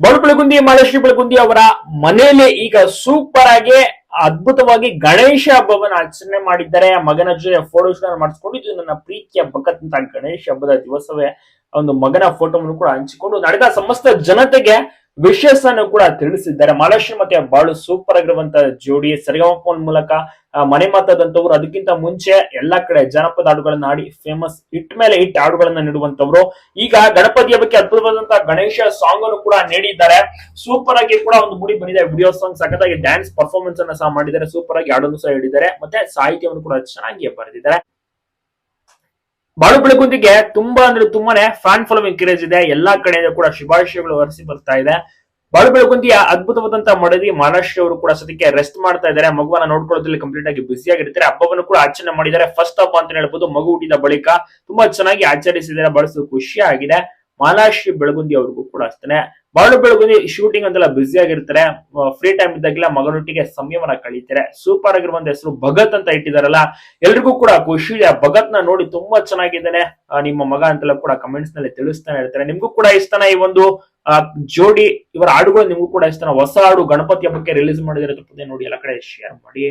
ಬಳು ಮಹಾಲಕ್ಷ್ಮಿ ಬಳಗುಂದಿ ಅವರ ಮನೆಯಲ್ಲಿ ಈಗ ಸೂಪರ್ ಆಗಿ ಅದ್ಭುತವಾಗಿ ಗಣೇಶ ಹಬ್ಬವನ್ನ ಆಚರಣೆ ಮಾಡಿದ್ದಾರೆ. ಮಗನ ಜೊತೆ ಫೋಟೋಸ್ ಮಾಡಿಸ್ಕೊಂಡು ಇದು ನನ್ನ ಪ್ರೀತಿಯ ಭಕ್ತಂತ ಗಣೇಶ ಹಬ್ಬದ ದಿವಸವೇ. ಒಂದು ಮಗನ ಫೋಟೋವನ್ನು ಕೂಡ ಹಂಚಿಕೊಂಡು ನಡೆದ ಸಮಸ್ತ ಜನತೆಗೆ ವಿಶೇಷ ಕೂಡ ತಿಳಿಸಿದ್ದಾರೆ. ಮಹಾಲಕ್ಷ್ಮಿ ಮತ್ತೆ ಬಹಳ ಸೂಪರ್ ಆಗಿರುವಂತ ಜೋಡಿ, ಸರಿಗಮಪ ಮೂಲಕ ಮನೆ ಮಾತಾದಂತವ್ರು, ಅದಕ್ಕಿಂತ ಮುಂಚೆ ಎಲ್ಲಾ ಕಡೆ ಜನಪದ ಹಾಡುಗಳನ್ನ ಹಾಡಿ ಫೇಮಸ್ ಹಿಟ್ ಮೇಲೆ ಹಿಟ್ ಹಾಡುಗಳನ್ನ ನೀಡುವಂತವ್ರು. ಈಗ ಗಣಪತಿ ಹಬ್ಬಕ್ಕೆ ಅದ್ಭುತವಾದಂತಹ ಗಣೇಶ ಸಾಂಗ್ ಅನ್ನು ಕೂಡ ನೀಡಿದ್ದಾರೆ. ಸೂಪರ್ ಆಗಿ ಕೂಡ ಒಂದು ಮೂಡಿ ಬಂದಿದೆ. ವಿಡಿಯೋ ಸಾಂಗ್ ಸಖತ್ತಾಗಿ ಡ್ಯಾನ್ಸ್ ಪರ್ಫಾರ್ಮೆನ್ಸ್ ಅನ್ನ ಸಹ ಮಾಡಿದ್ದಾರೆ. ಸೂಪರ್ ಆಗಿ ಹಾಡನ್ನು ಸಹ ಹೇಳಿದ್ದಾರೆ. ಮತ್ತೆ ಸಾಹಿತ್ಯವನ್ನು ಕೂಡ ಚೆನ್ನಾಗಿ ಬರೆದಿದ್ದಾರೆ. ಬಾಳು ಬೆಳಗುಂದಿಗೆ ತುಂಬಾ ಅಂದ್ರೆ ತುಂಬಾನೇ ಫ್ಯಾನ್ ಫಾಲೋವಿಂಗ್ ಕ್ರೇಜ್ ಇದೆ. ಎಲ್ಲಾ ಕಡೆಯಿಂದ ಕೂಡ ಶುಭಾಶಯಗಳು ಹರಿಸಿ ಬರ್ತಾ ಇದೆ. ಬಾಳು ಬೆಳಗುಂದಿಯ ಅದ್ಭುತವಾದಂತಹ ಮಡದಿ ಮಹಾರಾಷ್ಟ್ರ ಅವರು ಕೂಡ ಸದ್ಯಕ್ಕೆ ರೆಸ್ಟ್ ಮಾಡ್ತಾ ಇದ್ದಾರೆ. ಮಗುವನ್ನ ನೋಡ್ಕೊಳ್ಳೋದ್ರಲ್ಲಿ ಕಂಪ್ಲೀಟ್ ಆಗಿ ಆಗಿರ್ತಾರೆ. ಹಬ್ಬವನ್ನು ಕೂಡ ಆಚರಣೆ ಮಾಡಿದ್ದಾರೆ. ಫಸ್ಟ್ ಹಬ್ಬ ಅಂತ ಹೇಳ್ಬೋದು ಮಗು ಹುಟ್ಟಿದ ಬಳಿಕ. ತುಂಬಾ ಚೆನ್ನಾಗಿ ಆಚರಿಸಿದ್ದಾರೆ. ಬಹಳಷ್ಟು ಖುಷಿ ಆಗಿದೆ ಮಾಲಾಶ್ರೀ ಬೆಳಗುಂದಿ ಅವ್ರಿಗೂ ಕೂಡ ಅಷ್ಟೇ ಬಾಳು ಬೆಳಗುಂದಿ ಶೂಟಿಂಗ್ ಅಂತೆಲ್ಲ ಬ್ಯುಸಿ ಆಗಿರ್ತಾರೆ. ಫ್ರೀ ಟೈಮ್ ಇದ್ದಾಗೆಲ್ಲ ಮಗನೊಟ್ಟಿಗೆ ಸಮಯವನ್ನ ಕಳೀತಾರೆ. ಸೂಪರ್ ಆಗಿರುವಂತ ಹೆಸರು ಭಗತ್ ಅಂತ ಇಟ್ಟಿದಾರಲ್ಲ. ಎಲ್ರಿಗೂ ಕೂಡ ಖುಷಿ ಇದೆ ಭಗತ್ನ ನೋಡಿ ತುಂಬಾ ಚೆನ್ನಾಗಿದ್ದಾನೆ. ನಿಮ್ಮ ಮಗ ಅಂತೆಲ್ಲ ಕೂಡ ಕಮೆಂಟ್ಸ್ನಲ್ಲಿ ತಿಳಿಸ್ತಾನೆ ಇರ್ತಾರೆ. ನಿಮ್ಗೂ ಕೂಡ ಇಷ್ಟನ ಈ ಒಂದು ಜೋಡಿ, ಇವರ ಹಾಡುಗಳು ನಿಮ್ಗೂ ಕೂಡ ಇಷ್ಟನ. ಹೊಸ ಹಾಡು ಗಣಪತಿ ಹಬ್ಬಕ್ಕೆ ರಿಲೀಸ್ ಮಾಡಿದ್ರೆ ನೋಡಿ ಎಲ್ಲ ಕಡೆ ಶೇರ್ ಮಾಡಿ.